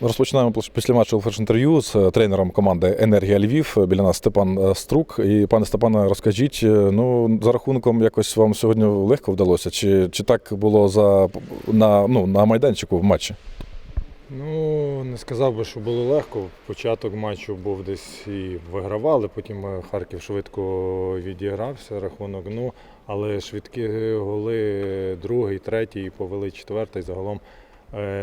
Розпочинаємо після матчу флеш-інтерв'ю з е, тренером команди Енергія Львів. Біля нас Степан е, Струк. І пане Степане, розкажіть, е, ну за рахунком якось вам сьогодні легко вдалося? Чи, чи так було за на, ну, на майданчику в матчі? Ну, не сказав би, що було легко. Початок матчу був десь і вигравали, потім е, Харків швидко відігрався рахунок. Ну, але швидкі голи, другий, третій, повели четвертий. Загалом е,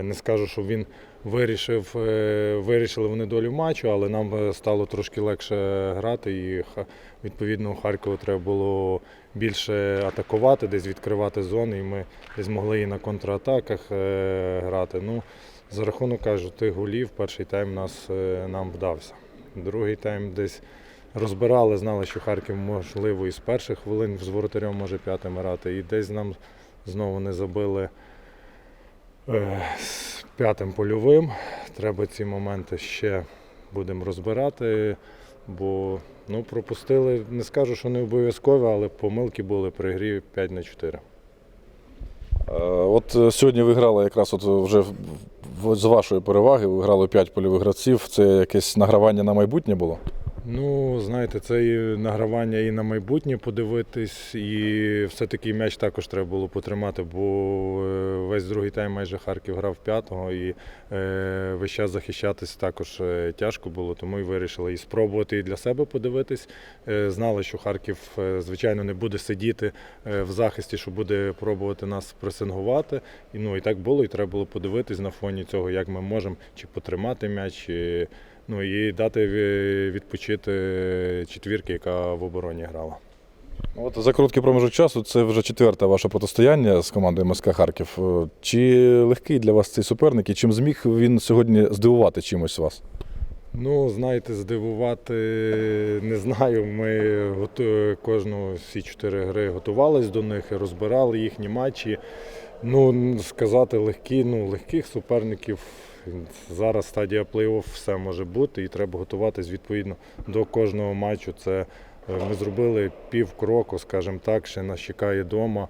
не скажу, що він вирішив, е, вирішили вони долю матчу, але нам е, стало трошки легше грати. І відповідно Харкову треба було більше атакувати, десь відкривати зони. І ми десь могли і на контратаках е, грати. Ну, за рахунок кажу, тих голів перший тайм нас, е, нам вдався. Другий тайм десь розбирали, знали, що Харків можливо із перших хвилин з воротарем може п'ятим грати. І десь нам знову не забили е, з п'ятим польовим. Треба ці моменти ще будемо розбирати, бо ну, пропустили, не скажу, що не обов'язково, але помилки були при грі 5 на 4. Е, От е, сьогодні ви грали якраз от вже з вашої переваги, ви грали 5 польових гравців. Це якесь награвання на майбутнє було? Ну, знаєте, це і награвання і на майбутнє подивитись, і все-таки м'яч також треба було потримати, бо е, весь другий тайм майже Харків грав п'ятого, і е, весь час захищатись також е, тяжко було, тому і вирішили і спробувати і для себе подивитись. Знали, що Харків, звичайно, не буде сидіти в захисті, що буде пробувати нас пресингувати. І, ну, і так було, і треба було подивитись на фоні цього, як ми можемо чи потримати м'яч. Чи, Ну і дати ві- відпочити четвірки, яка в обороні грала. От за короткий проміжок часу це вже четверте ваше протистояння з командою МСК Харків. Е, Чи легкий для вас цей суперник і чим зміг він сьогодні здивувати чимось вас? Ну, знаєте, здивувати не знаю. Ми готу... кожну всі чотири гри готувались до них, розбирали їхні матчі. Ну, сказати легкі, ну, легких суперників. Зараз стадія плей-офф все може бути, і треба готуватись відповідно до кожного матчу. Це е, ми зробили пів кроку, скажімо так, ще нас чекає вдома.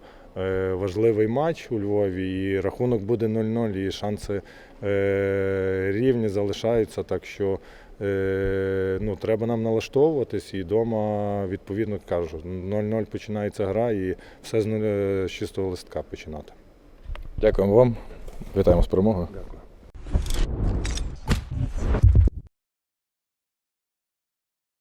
Важливий матч у Львові, і рахунок буде 0-0, і шанси е, рівні залишаються. Так що е, ну, треба нам налаштовуватись і вдома, відповідно кажу, 0-0 починається гра і все з чистого листка починати. Дякуємо вам. Вітаємо з перемогою. Дякую.